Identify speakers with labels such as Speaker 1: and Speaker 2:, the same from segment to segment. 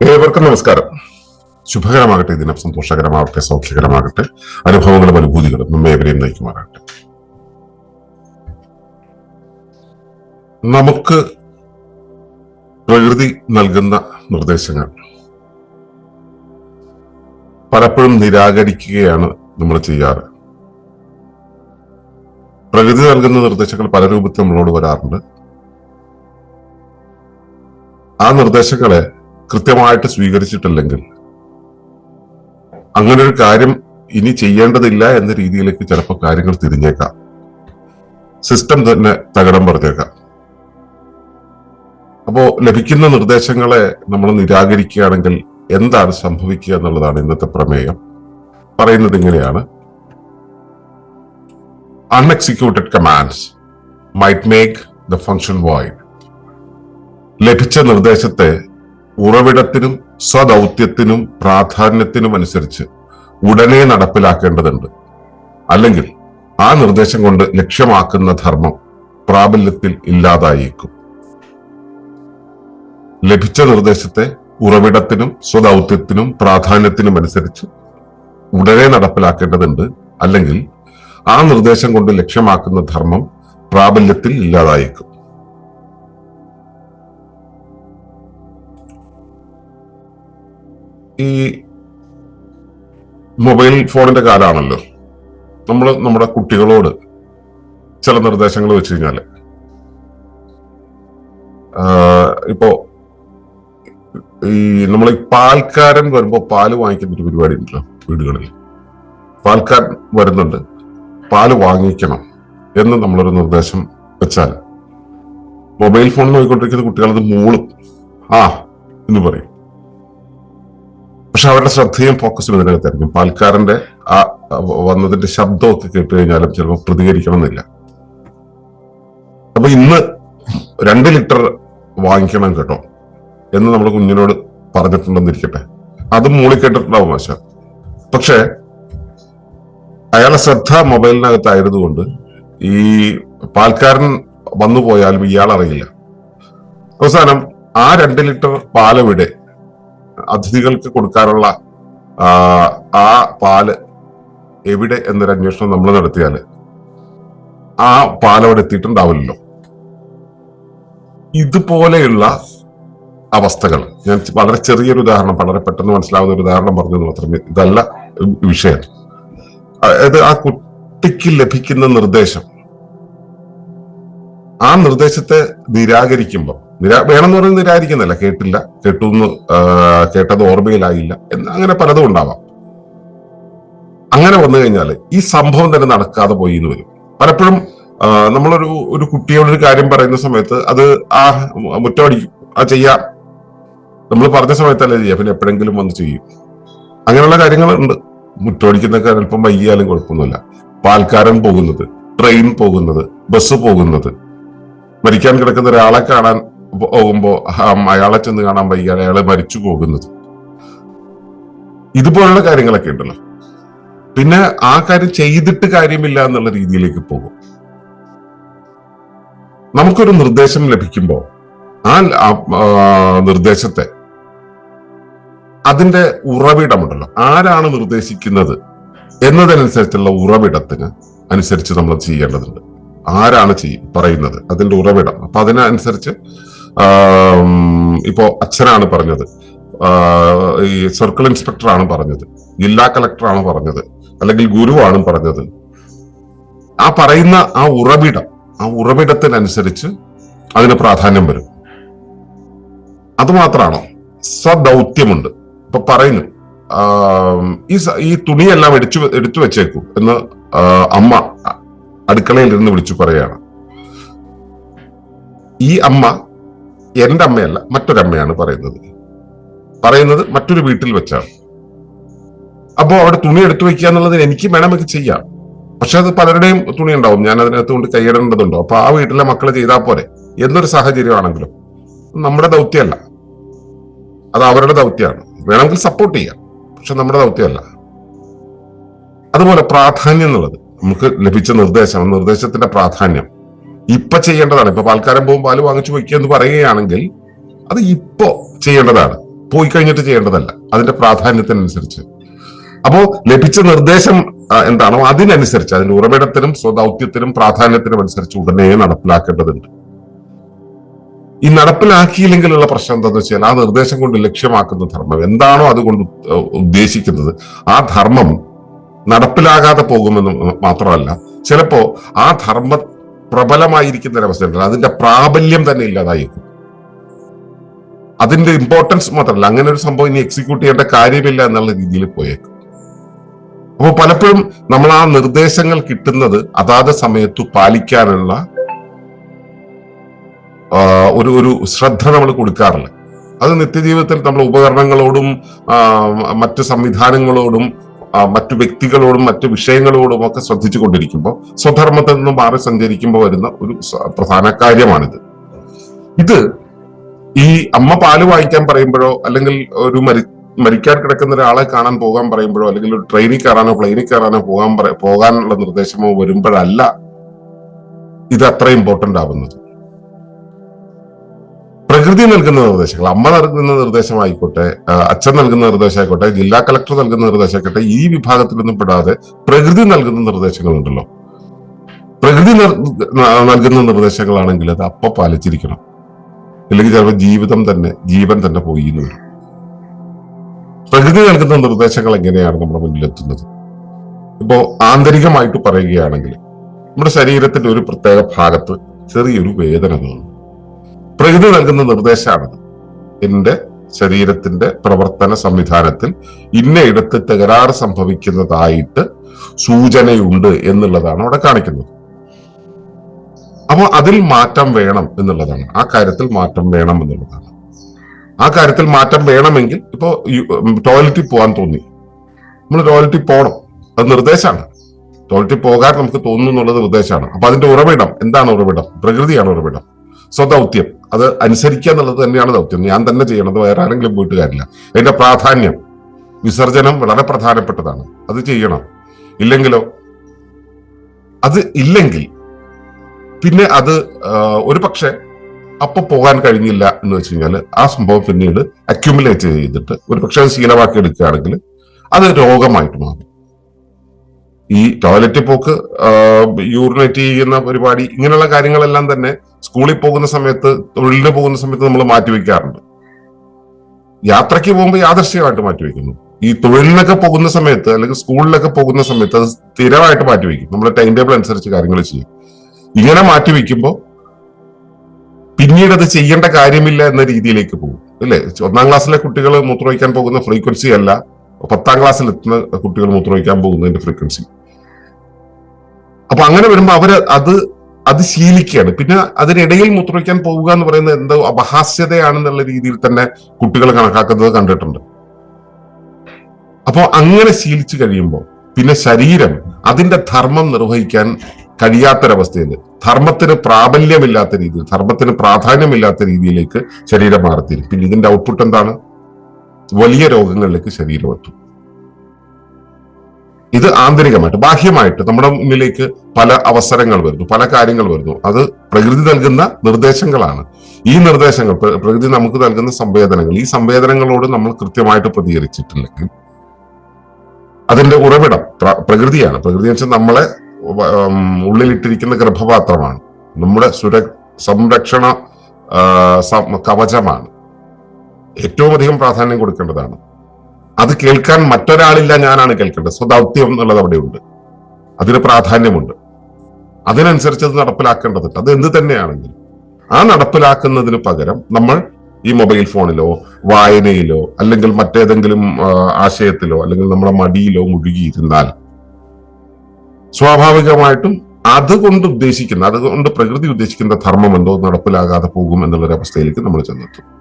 Speaker 1: ഏവർക്കും നമസ്കാരം. ശുഭകരമാകട്ടെ ദിനം സന്തോഷകരമാകട്ടെ സൗഖ്യകരമാകട്ടെ അനുഭവങ്ങളും അനുഭൂതികളും നമ്മെ എവരെയും നയിക്കുമാറാകട്ടെ. നമുക്ക് പ്രകൃതി നൽകുന്ന നിർദ്ദേശങ്ങൾ പലപ്പോഴും നിരാകരിക്കുകയാണ് നമ്മൾ ചെയ്യാറ്. പ്രകൃതി നൽകുന്ന നിർദ്ദേശങ്ങൾ പല രൂപത്തിൽ നമ്മളോട് വരാറുണ്ട്. ആ നിർദ്ദേശങ്ങളെ കൃത്യമായിട്ട് സ്വീകരിച്ചിട്ടില്ലെങ്കിൽ. അങ്ങനെ ഒരു കാര്യം ഇനി ചെയ്യേണ്ടതില്ല എന്ന രീതിയിലേക്ക് ചിലപ്പോൾ കാര്യങ്ങൾ തിരിഞ്ഞേക്കാം. സിസ്റ്റം തന്നെ തകടം പറഞ്ഞേക്കാം. അപ്പോ ലഭിക്കുന്ന നിർദ്ദേശങ്ങളെ നമ്മൾ നിരാകരിക്കുകയാണെങ്കിൽ എന്താണ് സംഭവിക്കുക എന്നുള്ളതാണ് ഇന്നത്തെ പ്രമേയം. പറയുന്നത് ഇങ്ങനെയാണ്. Unexecuted commands might make the function wide ലഭിച്ച നിർദ്ദേശത്തെ ഉറവിടത്തിനും സ്വദൗത്യത്തിനും പ്രാധാന്യത്തിനും അനുസരിച്ച് ഉടനെ നടപ്പിലാക്കേണ്ടതുണ്ട്. അല്ലെങ്കിൽ ആ നിർദ്ദേശം കൊണ്ട് ലക്ഷ്യമാക്കുന്ന ധർമ്മം പ്രാബല്യത്തിൽ ഇല്ലാതായേക്കും. ലഭിച്ച നിർദ്ദേശത്തെ ഉറവിടത്തിനും സ്വദൗത്യത്തിനും പ്രാധാന്യത്തിനും അനുസരിച്ച് ഉടനെ നടപ്പിലാക്കേണ്ടതുണ്ട്. അല്ലെങ്കിൽ ആ നിർദ്ദേശം കൊണ്ട് ലക്ഷ്യമാക്കുന്ന ധർമ്മം പ്രാബല്യത്തിൽ ഇല്ലാതായേക്കും. ഈ മൊബൈൽ ഫോണിന്റെ കാലാണല്ലോ. നമ്മൾ നമ്മുടെ കുട്ടികളോട് ചില നിർദ്ദേശങ്ങൾ വെച്ച് കഴിഞ്ഞാൽ. ഇപ്പോ ഈ നമ്മൾ പാൽക്കാരൻ വരുമ്പോ പാൽ വാങ്ങിക്കുന്ന ഒരു പരിപാടി ഉണ്ടല്ലോ വീടുകളിൽ പാൽക്കാരൻ വരുന്നുണ്ട്. പാൽ വാങ്ങിക്കണം എന്ന് നമ്മളൊരു നിർദ്ദേശം വെച്ചാൽ മൊബൈൽ ഫോൺ നോക്കിക്കൊണ്ടിരിക്കുന്ന കുട്ടികളത് മൂളും. ആ എന്ന് പറയും. പക്ഷെ അവരുടെ ശ്രദ്ധയും ഫോക്കസും ഇതിനകത്തായിരിക്കും. പാൽക്കാരന്റെ ആ വന്നതിന്റെ ശബ്ദമൊക്കെ കേട്ട് കഴിഞ്ഞാലും ചിലപ്പോൾ പ്രതികരിക്കണമെന്നില്ല. അപ്പൊ ഇന്ന് രണ്ട് ലിറ്റർ വാങ്ങിക്കണം കേട്ടോ എന്ന് നമ്മൾ കുഞ്ഞിനോട് പറഞ്ഞിട്ടുണ്ടെന്നിരിക്കട്ടെ. അതും മൂളി കേട്ടിട്ടുണ്ടാവും മാഷ. പക്ഷേ അയാളെ ശ്രദ്ധ മൊബൈലിനകത്തായതുകൊണ്ട് ഈ പാൽക്കാരൻ വന്നു പോയാലും ഇയാൾ അറിയില്ല അവസാനം ആ രണ്ട് ലിറ്റർ പാലവിടെ അതിഥികൾക്ക് കൊടുക്കാനുള്ള ആ, ആ പാൽ എവിടെ എന്നൊരു അന്വേഷണം നമ്മൾ നടത്തിയാൽ ആ പാൽ അവിടെ എത്തിയിട്ടുണ്ടാവില്ലല്ലോ. ഇതുപോലെയുള്ള അവസ്ഥകൾ. ഞാൻ വളരെ ചെറിയൊരു ഉദാഹരണം വളരെ പെട്ടെന്ന് മനസ്സിലാവുന്ന ഒരു ഉദാഹരണം പറഞ്ഞത് മാത്രമേ ഇതല്ല വിഷയം. അതായത് ആ കുട്ടിക്ക് ലഭിക്കുന്ന നിർദ്ദേശം. ആ നിർദ്ദേശത്തെ നിരാകരിക്കുമ്പോൾ നിരാ വേണമെന്ന് പറയുന്നത് നിരാകരിക്കുന്നില്ല കേട്ടില്ല. കേട്ടു എന്ന് കേട്ടത് ഓർമ്മയിലായില്ല. എന്ന് അങ്ങനെ പലതും ഉണ്ടാവാം. അങ്ങനെ വന്നു കഴിഞ്ഞാൽ ഈ സംഭവം തന്നെ നടക്കാതെ പോയി എന്ന് വരും. പലപ്പോഴും നമ്മളൊരു ഒരു കുട്ടിയോടൊരു കാര്യം പറയുന്ന സമയത്ത് അത് ആ മുറ്റമടിക്കും ആ ചെയ്യാം. നമ്മൾ പറഞ്ഞ സമയത്തല്ലേ ചെയ്യാം. പിന്നെ എപ്പോഴെങ്കിലും വന്ന് ചെയ്യും. അങ്ങനെയുള്ള കാര്യങ്ങളുണ്ട്. മുറ്റമടിക്കുന്നൊക്കെ അല്പം വൈകിയാലും കുഴപ്പമൊന്നുമില്ല. പാൽക്കാരൻ പോകുന്നത് ട്രെയിൻ പോകുന്നത് ബസ് പോകുന്നത് മരിക്കാൻ കിടക്കുന്ന ഒരാളെ കാണാൻ പോകുമ്പോ ആം, അയാളെ ചെന്ന് കാണാൻ വയ്യ അയാളെ മരിച്ചു പോകുന്നത്. ഇതുപോലുള്ള കാര്യങ്ങളൊക്കെ ഉണ്ടല്ലോ. പിന്നെ ആ കാര്യം ചെയ്തിട്ട് കാര്യമില്ല എന്നുള്ള രീതിയിലേക്ക് പോകും. നമുക്കൊരു നിർദ്ദേശം ലഭിക്കുമ്പോൾ ആ നിർദ്ദേശത്തെ അതിന്റെ ഉറവിടമുണ്ടല്ലോ. ആരാണ് നിർദ്ദേശിക്കുന്നത് എന്നതനുസരിച്ചുള്ള ഉറവിടത്തിന് അനുസരിച്ച് നമ്മൾ ചെയ്യേണ്ടതുണ്ട്. ആരാണ് ചെയ്യും പറയുന്നത്? അതിന്റെ ഉറവിടം. അപ്പൊ അതിനനുസരിച്ച് ഇപ്പോ അച്ഛനാണ് പറഞ്ഞത്. ഈ സർക്കിൾ ഇൻസ്പെക്ടറാണ് പറഞ്ഞത്. ജില്ലാ കളക്ടറാണ് പറഞ്ഞത്. അല്ലെങ്കിൽ ഗുരുവാണ് പറഞ്ഞത്. ആ പറയുന്ന ആ ഉറവിടം ആ ഉറവിടത്തിനനുസരിച്ച് അതിന് പ്രാധാന്യം വരും. അതുമാത്രമാണോ സ്വദൗത്യമുണ്ട് ഇപ്പൊ പറയുന്നു ഈ ഈ തുണിയെല്ലാം എടുത്തു എടുത്തു വെച്ചേക്കൂ എന്ന് അമ്മ അടുക്കളയിൽ ഇരുന്ന് വിളിച്ചു പറയാണ് ഈ അമ്മ എന്റെ അമ്മയല്ല മറ്റൊരമ്മയാണ് പറയുന്നത്. പറയുന്നത് മറ്റൊരു വീട്ടിൽ വെച്ചാണ്. അപ്പോൾ അവിടെ തുണി എടുത്തു വെക്കുക എന്നുള്ളത് എനിക്ക് വേണമെങ്കിൽ ചെയ്യാം പക്ഷെ അത് പലരുടെയും തുണി ഉണ്ടാവും. ഞാൻ അതിനകത്ത് കൊണ്ട് കൈയിടേണ്ടതുണ്ടോ? അപ്പൊ ആ വീട്ടിലെ മക്കൾ ചെയ്താൽ പോരെ. എന്നൊരു സാഹചര്യമാണെങ്കിലും. നമ്മുടെ ദൗത്യമല്ല. അത് അവരുടെ ദൗത്യമാണ് വേണമെങ്കിൽ സപ്പോർട്ട് ചെയ്യാം. പക്ഷെ നമ്മുടെ ദൗത്യമല്ല. അതുപോലെ പ്രാധാന്യം എന്നുള്ളത്. നമുക്ക് ലഭിച്ച നിർദ്ദേശം നിർദ്ദേശത്തിന്റെ പ്രാധാന്യം. ഇപ്പൊ ചെയ്യേണ്ടതാണ്. ഇപ്പൊ പാൽക്കാരൻ പോകും പാൽ വാങ്ങിച്ചു വയ്ക്കുക എന്ന് പറയുകയാണെങ്കിൽ അത് ഇപ്പോ ചെയ്യേണ്ടതാണ്. പോയി കഴിഞ്ഞിട്ട് ചെയ്യേണ്ടതല്ല. അതിന്റെ പ്രാധാന്യത്തിനനുസരിച്ച്. അപ്പോ ലഭിച്ച നിർദ്ദേശം എന്താണോ അതിനനുസരിച്ച് അതിന്റെ ഉറവിടത്തിനും സ്വദൗത്യത്തിനും പ്രാധാന്യത്തിനും അനുസരിച്ച് ഉടനെ നടപ്പിലാക്കേണ്ടതുണ്ട്. ഈ നടപ്പിലാക്കിയില്ലെങ്കിലുള്ള പ്രശ്നം എന്താണെന്ന് വെച്ചാൽ ആ നിർദ്ദേശം കൊണ്ട് ലക്ഷ്യമാക്കുന്ന ധർമ്മം എന്താണോ അതുകൊണ്ട് ഉദ്ദേശിക്കുന്നത്. ആ ധർമ്മം നടപ്പിലാകാതെ പോകുമെന്ന് മാത്രമല്ല ചിലപ്പോ ആ ധർമ്മ പ്രബലമായിരിക്കുന്ന ഒരവസ്ഥയുണ്ട് അതിന്റെ പ്രാബല്യം തന്നെ ഇല്ലാതായി അതിന്റെ ഇമ്പോർട്ടൻസ് മാത്രമല്ല അങ്ങനെ ഒരു സംഭവം ഇനി എക്സിക്യൂട്ട് ചെയ്യേണ്ട കാര്യമില്ല എന്നുള്ള രീതിയിൽ പോയേക്കും. അപ്പോൾ പലപ്പോഴും നമ്മൾ ആ നിർദ്ദേശങ്ങൾ കിട്ടുന്നത് അതാത് സമയത്ത് പാലിക്കാനുള്ള ഒരു ഒരു ശ്രദ്ധ നമ്മൾ കൊടുക്കാറില്ല. അത് നിത്യജീവിതത്തിൽ നമ്മൾ ഉപകരണങ്ങളോടും മറ്റു സംവിധാനങ്ങളോടും മറ്റു വ്യക്തികളോടും മറ്റു വിഷയങ്ങളോടും ഒക്കെ ശ്രദ്ധിച്ചു കൊണ്ടിരിക്കുമ്പോൾ സ്വധർമ്മത്തിൽ നിന്ന് മാറി സഞ്ചരിക്കുമ്പോൾ വരുന്ന ഒരു പ്രധാന കാര്യമാണിത്. ഇത് ഈ അമ്മ പാൽ വായിക്കാൻ പറയുമ്പോഴോ അല്ലെങ്കിൽ ഒരു മരി മരിക്കാൻ കിടക്കുന്ന ഒരാളെ കാണാൻ പോകാൻ പറയുമ്പോഴോ അല്ലെങ്കിൽ ഒരു ട്രെയിനിൽ കയറാനോ പ്ലെയിനിൽ കയറാനോ പോകാൻ പോകാനുള്ള നിർദ്ദേശമോ വരുമ്പോഴല്ല ഇത് അത്ര ഇമ്പോർട്ടന്റ് ആവുന്നത്. പ്രകൃതി നൽകുന്ന നിർദ്ദേശങ്ങൾ. അമ്മ നൽകുന്ന നിർദ്ദേശമായിക്കോട്ടെ അച്ഛൻ നൽകുന്ന നിർദ്ദേശമായിക്കോട്ടെ ജില്ലാ കളക്ടർ നൽകുന്ന നിർദ്ദേശമായിക്കോട്ടെ ഈ വിഭാഗത്തിലൊന്നും പെടാതെ പ്രകൃതി നൽകുന്ന നിർദ്ദേശങ്ങളുണ്ടല്ലോ. പ്രകൃതി നൽകുന്ന നിർദ്ദേശങ്ങളാണെങ്കിൽ അത് അപ്പ പാലിച്ചിരിക്കണം. അല്ലെങ്കിൽ ചിലപ്പോൾ ജീവിതം തന്നെ ജീവൻ തന്നെ പോയി എന്ന് വരും. പ്രകൃതി നൽകുന്ന നിർദ്ദേശങ്ങൾ എങ്ങനെയാണ് നമ്മുടെ മുന്നിൽ എത്തുന്നത് ഇപ്പോ ആന്തരികമായിട്ട് പറയുകയാണെങ്കിൽ നമ്മുടെ ശരീരത്തിന്റെ ഒരു പ്രത്യേക ഭാഗത്ത് ചെറിയൊരു വേദന തോന്നും. പ്രകൃതി നൽകുന്ന നിർദ്ദേശമാണത് എന്റെ ശരീരത്തിന്റെ പ്രവർത്തന സംവിധാനത്തിൽ ഇന്ന ഇടത്ത് തകരാറ് സംഭവിക്കുന്നതായിട്ട് സൂചനയുണ്ട് എന്നുള്ളതാണ് അവിടെ കാണിക്കുന്നത്. അപ്പോൾ അതിൽ മാറ്റം വേണം എന്നുള്ളതാണ്. ആ കാര്യത്തിൽ മാറ്റം വേണം എന്നുള്ളതാണ്. ആ കാര്യത്തിൽ മാറ്റം വേണമെങ്കിൽ ഇപ്പോ ടോയ്ലറ്റിൽ പോകാൻ തോന്നി. നമ്മൾ ടോയ്ലറ്റിൽ പോകണം. അത് നിർദ്ദേശമാണ്. ടോയ്ലറ്റിൽ പോകാൻ നമുക്ക് തോന്നുന്നു നിർദ്ദേശമാണ്. അപ്പൊ അതിന്റെ ഉറവിടം എന്താണ് ഉറവിടം? പ്രകൃതിയാണ് ഉറവിടം. സ്വദൗത്യം. അത് അനുസരിക്കുക എന്നുള്ളത് തന്നെയാണ് ദൗത്യം. ഞാൻ തന്നെ ചെയ്യണത് വേറെ ആരെങ്കിലും പോയിട്ട് കാര്യമില്ല. അതിന്റെ പ്രാധാന്യം വിസർജനം വളരെ പ്രധാനപ്പെട്ടതാണ്. അത് ചെയ്യണം. ഇല്ലെങ്കിലോ അത് ഇല്ലെങ്കിൽ പിന്നെ അത് ഒരു പക്ഷെ അപ്പൊ പോകാൻ കഴിഞ്ഞില്ല എന്ന് വെച്ച് കഴിഞ്ഞാൽ ആ സംഭവം പിന്നീട് അക്യുമുലേറ്റ് ചെയ്തിട്ട് ഒരു പക്ഷെ അത് ശീലമാക്കി എടുക്കുകയാണെങ്കിൽ അത് രോഗമായിട്ട് മാറും. ഈ ടോയ്ലറ്റിൽ പോക്ക് യൂറിനേറ്റ് ചെയ്യുന്ന പരിപാടി ഇങ്ങനെയുള്ള കാര്യങ്ങളെല്ലാം തന്നെ സ്കൂളിൽ പോകുന്ന സമയത്ത് തൊഴിലിന് പോകുന്ന സമയത്ത് നമ്മൾ മാറ്റിവെക്കാറുണ്ട് യാത്രയ്ക്ക് പോകുമ്പോൾ യാദർശ്യമായിട്ട് മാറ്റിവെക്കുന്നു ഈ തൊഴിലിനൊക്കെ പോകുന്ന സമയത്ത് അല്ലെങ്കിൽ സ്കൂളിലൊക്കെ പോകുന്ന സമയത്ത് അത് സ്ഥിരമായിട്ട് മാറ്റിവെക്കും നമ്മുടെ ടൈം ടേബിൾ അനുസരിച്ച് കാര്യങ്ങൾ ചെയ്യും. ഇങ്ങനെ മാറ്റിവെക്കുമ്പോൾ പിന്നീട് അത് ചെയ്യേണ്ട കാര്യമില്ല എന്ന രീതിയിലേക്ക് പോകും. അല്ലേ? ഒന്നാം ക്ലാസ്സിലെ കുട്ടികൾ മൂത്രമൊഴിക്കാൻ പോകുന്ന ഫ്രീക്വൻസി അല്ല. പത്താം ക്ലാസ്സിൽ എത്തുന്ന കുട്ടികൾ മൂത്രമൊഴിക്കാൻ പോകുന്നതിന്റെ ഫ്രീക്വൻസി അപ്പൊ അങ്ങനെ വരുമ്പോൾ അവർ അത് അത് ശീലിക്കുകയാണ്. പിന്നെ അതിനിടയിൽ മുത്രയ്ക്കാൻ പോവുക എന്ന് പറയുന്നത് എന്തോ അപഹാസ്യതയാണെന്നുള്ള രീതിയിൽ തന്നെ കുട്ടികൾ കണക്കാക്കുന്നത് കണ്ടിട്ടുണ്ട്. അപ്പോൾ അങ്ങനെ ശീലിച്ചു കഴിയുമ്പോൾ പിന്നെ ശരീരം അതിന്റെ ധർമ്മം നിർവഹിക്കാൻ കഴിയാത്തൊരവസ്ഥയിൽ ധർമ്മത്തിന് പ്രാബല്യമില്ലാത്ത രീതിയിൽ ധർമ്മത്തിന് പ്രാധാന്യമില്ലാത്ത രീതിയിലേക്ക് ശരീരം മാറത്തിരും പിന്നെ ഇതിന്റെ ഔട്ട്പുട്ട് എന്താണ്? വലിയ രോഗങ്ങളിലേക്ക് ശരീരം എത്തും. ഇത് ആന്തരികമായിട്ട് ബാഹ്യമായിട്ട് നമ്മുടെ മുന്നിലേക്ക് പല അവസരങ്ങൾ വരുന്നു പല കാര്യങ്ങൾ വരുന്നു. അത് പ്രകൃതി നൽകുന്ന നിർദ്ദേശങ്ങളാണ്. ഈ നിർദ്ദേശങ്ങൾ പ്രകൃതി നമുക്ക് നൽകുന്ന സംവേദനങ്ങൾ ഈ സംവേദനങ്ങളോട് നമ്മൾ കൃത്യമായിട്ട് പ്രതികരിച്ചിട്ടില്ലെങ്കിൽ അതിന്റെ ഉറവിടം പ്രകൃതിയാണ്. പ്രകൃതി എന്ന് വെച്ചാൽ നമ്മളെ ഉള്ളിലിട്ടിരിക്കുന്ന ഗർഭപാത്രമാണ്. നമ്മുടെ സുര സംരക്ഷണ കവചമാണ്. ഏറ്റവും അധികം പ്രാധാന്യം കൊടുക്കേണ്ടതാണ്. അത് കേൾക്കാൻ മറ്റൊരാളില്ല ഞാനാണ് കേൾക്കേണ്ടത്. സ്വദൗത്യം എന്നുള്ളത് അവിടെയുണ്ട്. അതിന് പ്രാധാന്യമുണ്ട്. അതിനനുസരിച്ച് അത് നടപ്പിലാക്കേണ്ടതുണ്ട്. അത് എന്ത് തന്നെയാണെങ്കിലും. ആ നടപ്പിലാക്കുന്നതിന് പകരം നമ്മൾ ഈ മൊബൈൽ ഫോണിലോ വായനയിലോ അല്ലെങ്കിൽ മറ്റേതെങ്കിലും ആശയത്തിലോ അല്ലെങ്കിൽ നമ്മുടെ മടിയിലോ മുഴുകിയിരുന്നാൽ സ്വാഭാവികമായിട്ടും അതുകൊണ്ട് ഉദ്ദേശിക്കുന്ന അതുകൊണ്ട് പ്രകൃതി ഉദ്ദേശിക്കുന്ന ധർമ്മം എന്തോ നടപ്പിലാകാതെ പോകും എന്നുള്ളൊരു അവസ്ഥയിലേക്ക് നമ്മൾ ചെന്നെത്തും.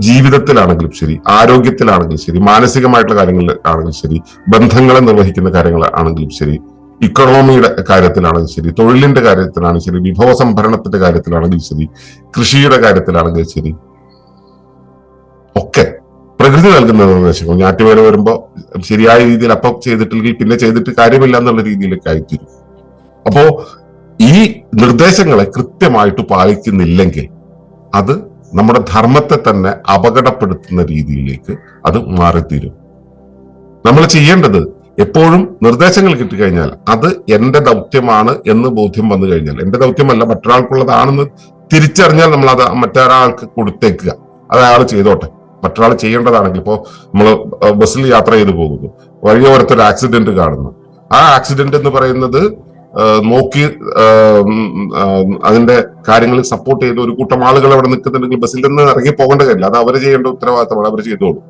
Speaker 1: ജീവിതത്തിലാണെങ്കിലും ശരി ആരോഗ്യത്തിലാണെങ്കിലും ശരി മാനസികമായിട്ടുള്ള കാര്യങ്ങളിൽ ആണെങ്കിലും ശരി ബന്ധങ്ങളെ നിർവഹിക്കുന്ന കാര്യങ്ങൾ ആണെങ്കിലും ശരി ഇക്കണോമിയുടെ കാര്യത്തിലാണെങ്കിലും ശരി തൊഴിലിന്റെ കാര്യത്തിലാണെങ്കിലും ശരി വിഭവ സംഭരണത്തിന്റെ കാര്യത്തിലാണെങ്കിലും ശരി കൃഷിയുടെ കാര്യത്തിലാണെങ്കിലും ശരി ഒക്കെ പ്രകൃതി നൽകുന്ന നിർദ്ദേശങ്ങൾ ഞാറ്റുവേല വരുമ്പോൾ ശരിയായ രീതിയിൽ അപ്പം ചെയ്തിട്ടില്ലെങ്കിൽ പിന്നെ ചെയ്തിട്ട് കാര്യമില്ല എന്നുള്ള രീതിയിലേക്ക് ആയിത്തീരും. അപ്പോ ഈ നിർദ്ദേശങ്ങളെ കൃത്യമായിട്ട് പാലിക്കുന്നില്ലെങ്കിൽ അത് നമ്മുടെ ധർമ്മത്തെ തന്നെ അപകടപ്പെടുത്തുന്ന രീതിയിലേക്ക് അത് മാറിത്തീരും. നമ്മൾ ചെയ്യേണ്ടത് എപ്പോഴും നിർദ്ദേശങ്ങൾ കിട്ടിക്കഴിഞ്ഞാൽ അത് എന്റെ ദൗത്യമാണ് എന്ന് ബോധ്യം വന്നു കഴിഞ്ഞാൽ എന്റെ ദൗത്യമല്ല മറ്റൊരാൾക്കുള്ളതാണെന്ന് തിരിച്ചറിഞ്ഞാൽ നമ്മൾ അത് മറ്റൊരാൾക്ക് കൊടുത്തേക്കുക. അത് അയാൾ ചെയ്തോട്ടെ. മറ്റൊരാൾ ചെയ്യേണ്ടതാണെങ്കിൽ ഇപ്പോൾ നമ്മൾ ബസ്സിൽ യാത്ര ചെയ്തു പോകുന്നു. വഴിയോരത്തൊരു ആക്സിഡന്റ് കാണുന്നു. ആ ആക്സിഡന്റ് എന്ന് പറയുന്നത് നോക്കി അതിന്റെ കാര്യങ്ങളിൽ സപ്പോർട്ട് ചെയ്ത് ഒരു കൂട്ടം ആളുകൾ അവിടെ നിൽക്കുന്നുണ്ടെങ്കിൽ ബസ്സിൽ നിന്ന് ഇറങ്ങി പോകേണ്ട കാര്യമില്ല. അത് അവർ ചെയ്യേണ്ട ഉത്തരവാദിത്തമാണ് അവർ ചെയ്തോളൂ.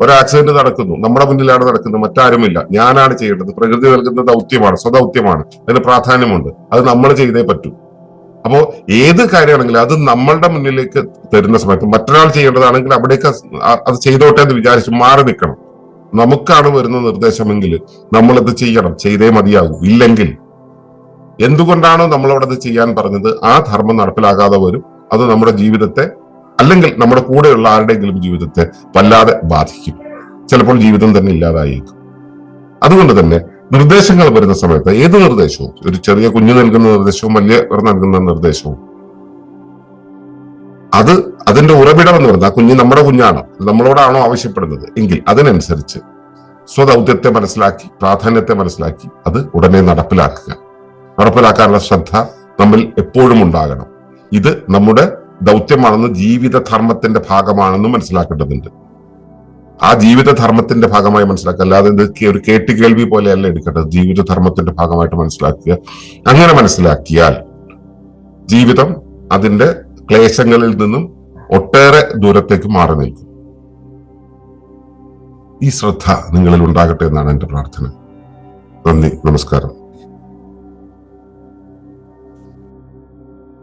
Speaker 1: ഒരു ആക്സിഡന്റ് നടക്കുന്നു. നമ്മുടെ മുന്നിലാണ് നടക്കുന്നത്. മറ്റാരുമില്ല. ഞാനാണ് ചെയ്യേണ്ടത്. പ്രകൃതി നൽകുന്ന ദൗത്യമാണ്. സ്വദൗത്യമാണ്. അതിന് പ്രാധാന്യമുണ്ട്. അത് നമ്മൾ ചെയ്തേ പറ്റൂ. അപ്പോ ഏത് കാര്യമാണെങ്കിലും അത് നമ്മളുടെ മുന്നിലേക്ക് തരുന്ന സമയത്ത് മറ്റൊരാൾ ചെയ്യേണ്ടതാണെങ്കിൽ അവിടേക്ക് അത് ചെയ്തോട്ടെ എന്ന് വിചാരിച്ച് മാറി നിൽക്കണം. നമുക്കാണ് വരുന്ന നിർദ്ദേശമെങ്കിൽ നമ്മളത് ചെയ്യണം. ചെയ്തേ മതിയാകും. ഇല്ലെങ്കിൽ എന്തുകൊണ്ടാണോ നമ്മളോട് അത് ചെയ്യാൻ പറഞ്ഞത്? ആ ധർമ്മം നടപ്പിലാകാതെ വരും. അത് നമ്മുടെ ജീവിതത്തെ അല്ലെങ്കിൽ നമ്മുടെ കൂടെയുള്ള ആരുടെയെങ്കിലും ജീവിതത്തെ വല്ലാതെ ബാധിക്കും. ചിലപ്പോൾ ജീവിതം തന്നെ ഇല്ലാതായേക്കും. അതുകൊണ്ട് തന്നെ നിർദ്ദേശങ്ങൾ വരുന്ന സമയത്ത് ഏത് നിർദ്ദേശവും? ഒരു ചെറിയ കുഞ്ഞു നൽകുന്ന നിർദ്ദേശവും വലിയ നൽകുന്ന നിർദ്ദേശവും. അത് അതിന്റെ ഉറവിടം എന്ന് പറയുന്നത് ആ കുഞ്ഞ് നമ്മുടെ കുഞ്ഞാണോ. നമ്മളോടാണോ ആവശ്യപ്പെടുന്നത്? എങ്കിൽ അതിനനുസരിച്ച് സ്വദൗത്യത്തെ മനസ്സിലാക്കി പ്രാധാന്യത്തെ മനസ്സിലാക്കി അത് ഉടനെ നടപ്പിലാക്കുക. നടപ്പിലാക്കാനുള്ള ശ്രദ്ധ നമ്മിൽ എപ്പോഴും ഉണ്ടാകണം. ഇത് നമ്മുടെ ദൗത്യമാണെന്ന് ജീവിത ധർമ്മത്തിന്റെ ഭാഗമാണെന്ന് മനസ്സിലാക്കേണ്ടതുണ്ട്. ആ ജീവിത ധർമ്മത്തിന്റെ ഭാഗമായി മനസ്സിലാക്കുക. അല്ലാതെ ഇത് ഒരു കേട്ട് കേൾവി പോലെയല്ല എടുക്കേണ്ടത്. ജീവിത ധർമ്മത്തിന്റെ ഭാഗമായിട്ട് മനസ്സിലാക്കുക. അങ്ങനെ മനസ്സിലാക്കിയാൽ ജീവിതം അതിന്റെ ക്ലേശങ്ങളിൽ നിന്നും ഒട്ടേറെ ദൂരത്തേക്ക് മാറി നിൽക്കും. ഈ ശ്രദ്ധ നിങ്ങളിൽ ഉണ്ടാകട്ടെ എന്നാണ് എന്റെ പ്രാർത്ഥന. നന്ദി നമസ്കാരം.